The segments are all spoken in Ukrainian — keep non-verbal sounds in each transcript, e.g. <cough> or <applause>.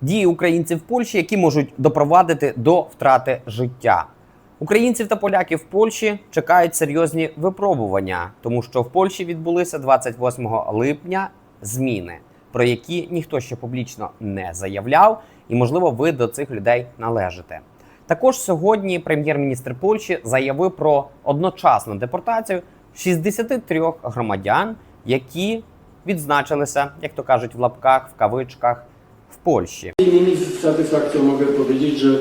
дії українців в Польщі, які можуть допровадити до втрати життя. Українців та поляків в Польщі чекають серйозні випробування, тому що в Польщі відбулися 28 липня зміни, про які ніхто ще публічно не заявляв, і можливо ви до цих людей належите. Також сьогодні прем'єр-міністр Польщі заявив про одночасну депортацію 63 громадян, які відзначилися, як то кажуть, в лапках, в кавичках в Польщі. Między innymi z satysfakcją mogę powiedzieć, że y,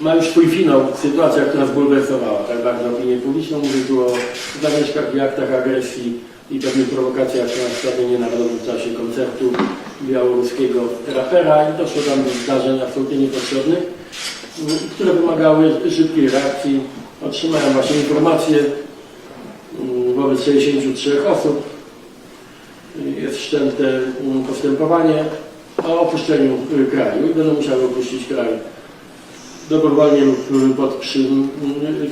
ma już swój finał sytuacja, która zbulwersowała tak bardzo opinię publiczną. Mówię tu o zamieszkach i aktach agresji i pewnych prowokacjach na Stadionie Narodowym w czasie koncertu białoruskiego rapera i doszło tam do zdarzeń absolutnie niepotrzebnych, y, które wymagały szybkiej reakcji. Otrzymałem właśnie informacje y, wobec 63 osób, jest wszczęte mm, postępowanie o opuszczeniu kraju i będą musiały opuścić kraj dobrowolnie lub pod, przym,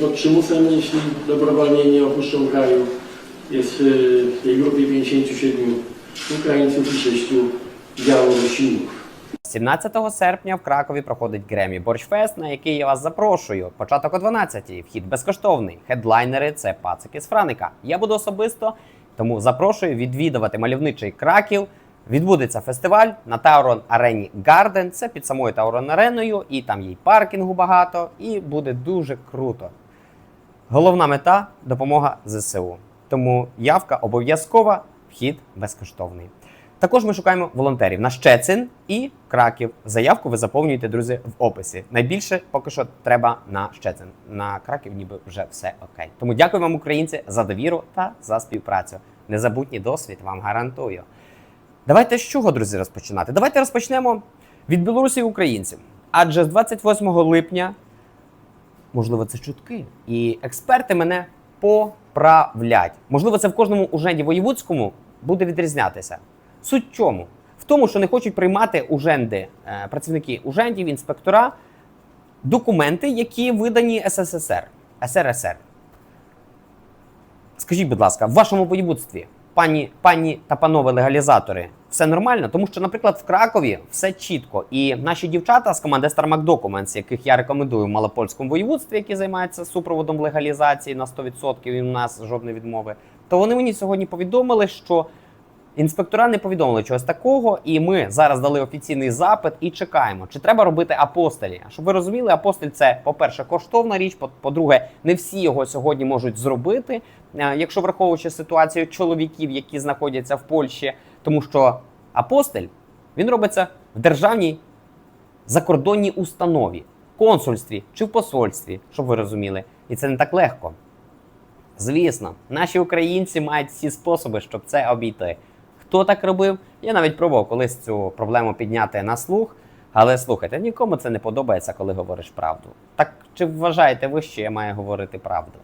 pod przymusem, jeśli dobrowolnie nie opuszczą kraju. Jest w tej grupie 57 Ukraińców i 6 Białorusinów. 17 серпня в Кракові проходить Гремі Борщфест, на який я вас запрошую. Початок о 12-й, вхід безкоштовний. Хедлайнери це пацики з Франика. Я буду особисто, тому запрошую відвідувати мальовничий Краків. Відбудеться фестиваль на Таурон Арені Гарден. Це під самою Таурон Ареною, і там є паркінгу багато, і буде дуже круто. Головна мета допомога ЗСУ. Тому явка обов'язкова, вхід безкоштовний. Також ми шукаємо волонтерів на Щецин і Краків. Заявку ви заповнюєте, друзі, в описі. Найбільше поки що треба на Щецин. На Краків ніби вже все окей. Тому дякую вам, українці, за довіру та за співпрацю. Незабутній досвід вам гарантую. Давайте з чого, друзі, розпочинати? Давайте розпочнемо від Білорусі і українців. Адже з 28 липня, можливо, це чутки, і експерти мене поправлять. Можливо, це в кожному уженді воєвудському буде відрізнятися. Суть в чому? В тому, що не хочуть приймати уженди, е, працівники ужендів, інспектора, документи, які видані СССР, СРСР. Скажіть, будь ласка, в вашому воєводстві, пані, пані та панове легалізатори, все нормально? Тому що, наприклад, в Кракові все чітко. І наші дівчата з команди StarMac Documents, яких я рекомендую в малопольському воєводстві, які займаються супроводом легалізації на 100%, і у нас жодної відмови, то вони мені сьогодні повідомили, що Інспектора не повідомили чогось такого, і ми зараз дали офіційний запит і чекаємо, чи треба робити апостолі. Щоб ви розуміли, апостоль це, по-перше, коштовна річ. по- По-друге, не всі його сьогодні можуть зробити, е, якщо враховуючи ситуацію чоловіків, які знаходяться в Польщі, тому що апостоль він робиться в державній закордонній установі, консульстві чи в посольстві, щоб ви розуміли, і це не так легко. Звісно, наші українці мають всі способи, щоб це обійти. Хто так робив? Я навіть пробував колись цю проблему підняти на слух. Але слухайте, нікому це не подобається, коли говориш правду. Так чи вважаєте ви, що я маю говорити правду?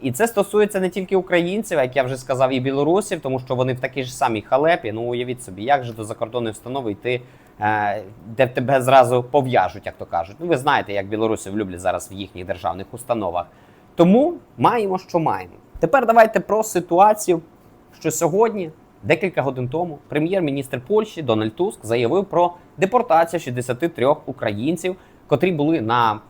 І це стосується не тільки українців, як я вже сказав, і білорусів, тому що вони в такій ж самій халепі. Ну уявіть собі, як же до закордонної установи йти, е, де тебе зразу пов'яжуть, як то кажуть. Ну ви знаєте, як білорусів люблять зараз в їхніх державних установах. Тому маємо, що маємо. Тепер давайте про ситуацію, що сьогодні, декілька годин тому, прем'єр-міністр Польщі Дональд Туск заявив про депортацію 63 українців, котрі були на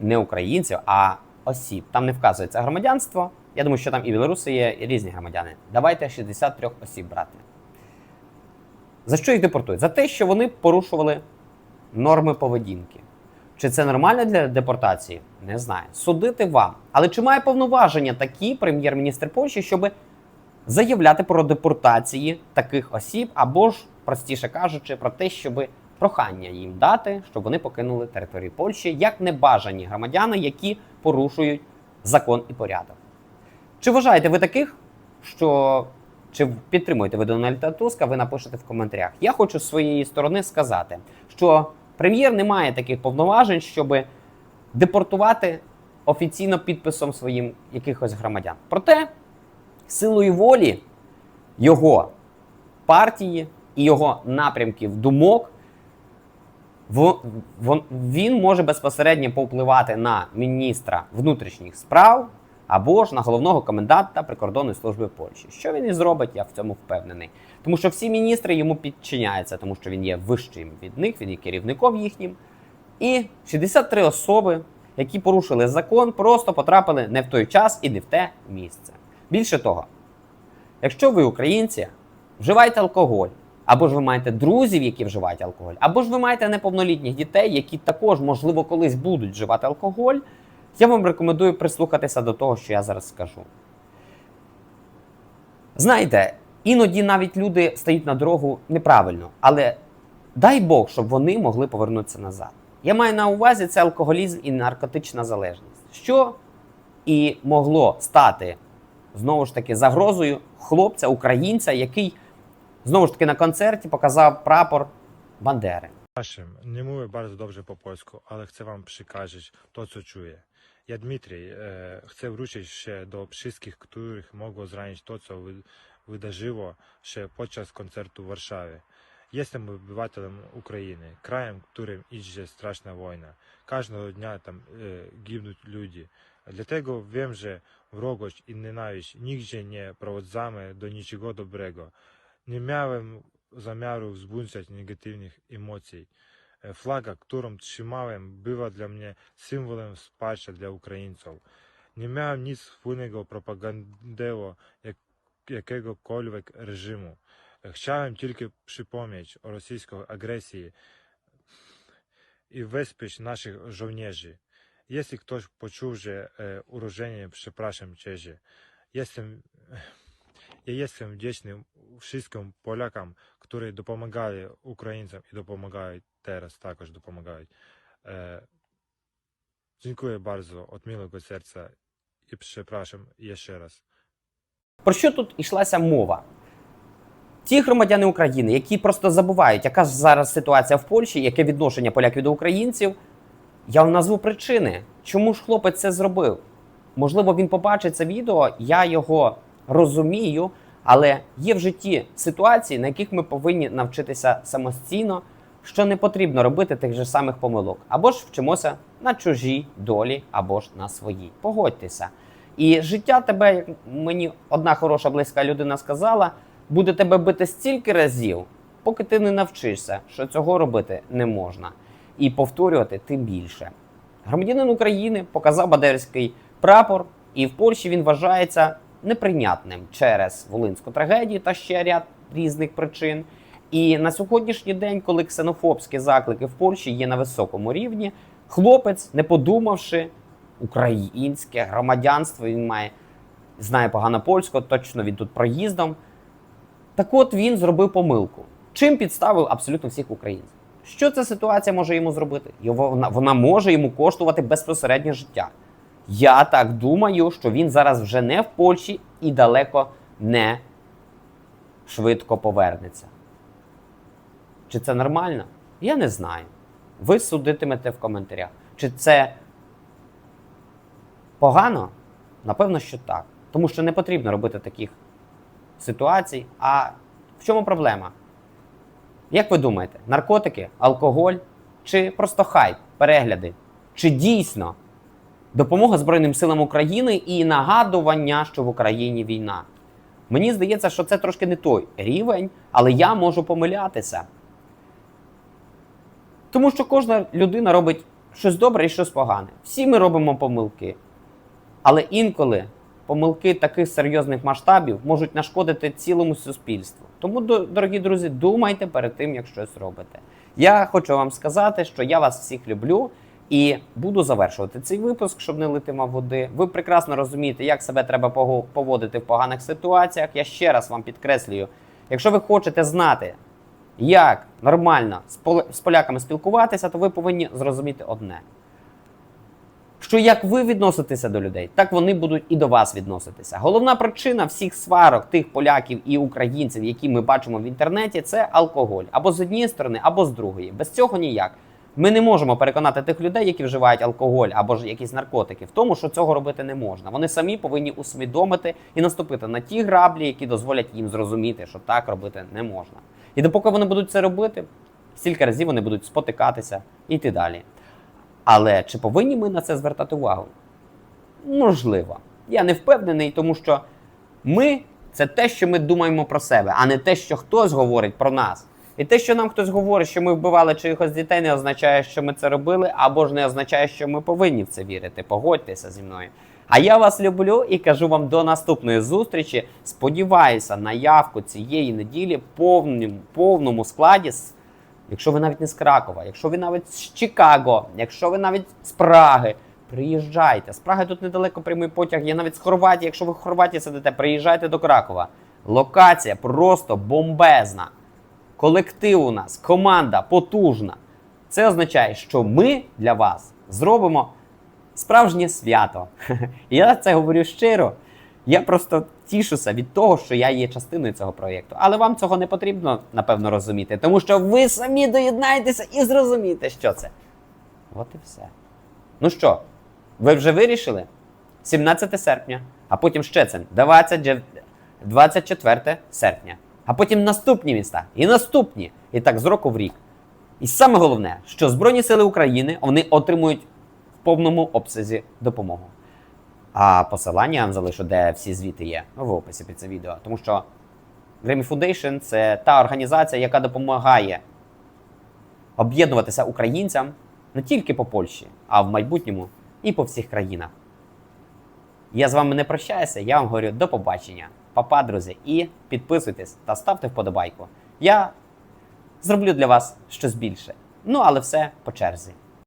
не українців, а осіб. Там не вказується громадянство. Я думаю, що там і білоруси є, і різні громадяни. Давайте 63 осіб брати. За що їх депортують? За те, що вони порушували норми поведінки. Чи це нормально для депортації? Не знаю. Судити вам. Але чи має повноваження такі прем'єр-міністр Польщі, щоб заявляти про депортації таких осіб, або ж, простіше кажучи, про те, щоб прохання їм дати, щоб вони покинули територію Польщі як небажані громадяни, які порушують закон і порядок? Чи вважаєте ви таких, що чи підтримуєте ви Дональда Туска, ви напишете в коментарях. Я хочу з своєї сторони сказати, що прем'єр не має таких повноважень, щоб депортувати офіційно підписом своїм якихось громадян. Проте силою волі його партії і його напрямків думок він може безпосередньо повпливати на міністра внутрішніх справ або ж на головного коменданта прикордонної служби Польщі. Що він і зробить, я в цьому впевнений. Тому що всі міністри йому підчиняються, тому що він є вищим від них, він є керівником їхнім. І 63 особи, які порушили закон, просто потрапили не в той час і не в те місце. Більше того, якщо ви українці, вживаєте алкоголь, або ж ви маєте друзів, які вживають алкоголь, або ж ви маєте неповнолітніх дітей, які також, можливо, колись будуть вживати алкоголь, я вам рекомендую прислухатися до того, що я зараз скажу. Знаєте, іноді навіть люди стають на дорогу неправильно, але дай Бог, щоб вони могли повернутися назад. Я маю на увазі це алкоголізм і наркотична залежність, що і могло стати знову ж таки загрозою хлопця, українця, який знову ж таки на концерті показав прапор Бандери. Nie mówię bardzo dobrze po polsku, ale chcę wam przekazać to, co czuję. Ja, Dmitrij, e, chcę wrócić się do wszystkich, których mogło zranić to, co wy, wydarzyło się podczas koncertu w Warszawie. Jestem obywatelem Ukrainy, krajem, którym idzie straszna wojna. Każdego dnia tam e, giną ludzie. Dlatego wiem, że wrogość i nienawiść nigdzie nie prowadzamy do niczego dobrego. Nie miałem zamiaru wzbudzać negatywnych emocji. E, Flaga, którą trzymałem, była dla mnie symbolem wsparcia dla Ukraińców. Nie miałem nic wspólnego propagandeło jak, jakiegokolwiek reżimu. E, Chciałem tylko przypomnieć o rosyjskiej agresji i wesprzeć naszych żołnierzy. Poczuł, że e, urażenie, przepraszam ciezie. Jestem, ja jestem wdzięczny wszystkim Polakom, którzy dopomagali Ukraińcom i dopomagają teraz також допомагають. E, dziękuję bardzo od miłego serca i przepraszam jeszcze raz. Про що тут йшлася мова? Ті громадяни України, які просто забувають, яка ж зараз ситуація в Польщі, яке відношення поляків до українців, я вам назву причини, чому ж хлопець це зробив. Можливо, він побачить це відео, я його розумію, але є в житті ситуації, на яких ми повинні навчитися самостійно, що не потрібно робити тих же самих помилок. Або ж вчимося на чужій долі, або ж на своїй. Погодьтеся. І життя тебе, як мені одна хороша близька людина сказала, буде тебе бити стільки разів, поки ти не навчишся, що цього робити не можна. І повторювати тим більше. Громадянин України показав бадерський прапор, і в Польщі він вважається неприйнятним через волинську трагедію та ще ряд різних причин. І на сьогоднішній день, коли ксенофобські заклики в Польщі є на високому рівні, хлопець, не подумавши, українське громадянство, він має знає погано польську, точно він тут проїздом. Так от він зробив помилку. Чим підставив абсолютно всіх українців? Що ця ситуація може йому зробити? Його- Вона, вона може йому коштувати безпосереднє життя. Я так думаю, що він зараз вже не в Польщі і далеко не швидко повернеться. Чи це нормально? Я не знаю. Ви судитимете в коментарях. Чи це погано? Напевно, що так. Тому що не потрібно робити таких ситуацій. А в чому проблема? Як ви думаєте, наркотики, алкоголь чи просто хайп, перегляди? Чи дійсно допомога Збройним силам України і нагадування, що в Україні війна? Мені здається, що це трошки не той рівень, але я можу помилятися. Тому що кожна людина робить щось добре і щось погане. Всі ми робимо помилки. Але інколи помилки таких серйозних масштабів можуть нашкодити цілому суспільству. Тому, до- дорогі друзі, думайте перед тим, як щось робите. Я хочу вам сказати, що я вас всіх люблю і буду завершувати цей випуск, щоб не лити мав води. Ви прекрасно розумієте, як себе треба поводити в поганих ситуаціях. Я ще раз вам підкреслюю, якщо ви хочете знати, як нормально з поляками спілкуватися, то ви повинні зрозуміти одне що як ви відноситеся до людей, так вони будуть і до вас відноситися. Головна причина всіх сварок тих поляків і українців, які ми бачимо в інтернеті, це алкоголь або з однієї сторони, або з другої. Без цього ніяк. Ми не можемо переконати тих людей, які вживають алкоголь або ж якісь наркотики, в тому, що цього робити не можна. Вони самі повинні усвідомити і наступити на ті граблі, які дозволять їм зрозуміти, що так робити не можна. І допоки вони будуть це робити, стільки разів вони будуть спотикатися і йти далі. Але чи повинні ми на це звертати увагу? Можливо. Я не впевнений, тому що ми це те, що ми думаємо про себе, а не те, що хтось говорить про нас. І те, що нам хтось говорить, що ми вбивали чиїхось дітей, не означає, що ми це робили, або ж не означає, що ми повинні в це вірити. Погодьтеся зі мною. А я вас люблю і кажу вам до наступної зустрічі. Сподіваюся на явку цієї неділі в повному, повному складі. Якщо ви навіть не з Кракова, якщо ви навіть з Чикаго, якщо ви навіть з Праги, приїжджайте. З Праги тут недалеко прямий потяг. Є навіть з Хорватії. Якщо ви в Хорватії сидите, приїжджайте до Кракова. Локація просто бомбезна. Колектив у нас, команда потужна. Це означає, що ми для вас зробимо справжнє свято. <laughs> Я це говорю щиро. Я просто тішуся від того, що я є частиною цього проєкту. Але вам цього не потрібно, напевно, розуміти, тому що ви самі доєднаєтеся і зрозумієте, що це. От і все. Ну що, ви вже вирішили? 17 серпня, а потім Щецин, 20, же- 24 серпня, а потім наступні міста і наступні. І так з року в рік. І саме головне, що Збройні Сили України вони отримують в повному обсязі допомогу. А посилання я вам залишу, де всі звіти є, в описі під це відео. Тому що Grammy Foundation це та організація, яка допомагає об'єднуватися українцям не тільки по Польщі, а в майбутньому і по всіх країнах. Я з вами не прощаюся, я вам говорю до побачення. Папа, друзі, і підписуйтесь та ставте вподобайку. Я зроблю для вас щось більше. Ну, але все по черзі.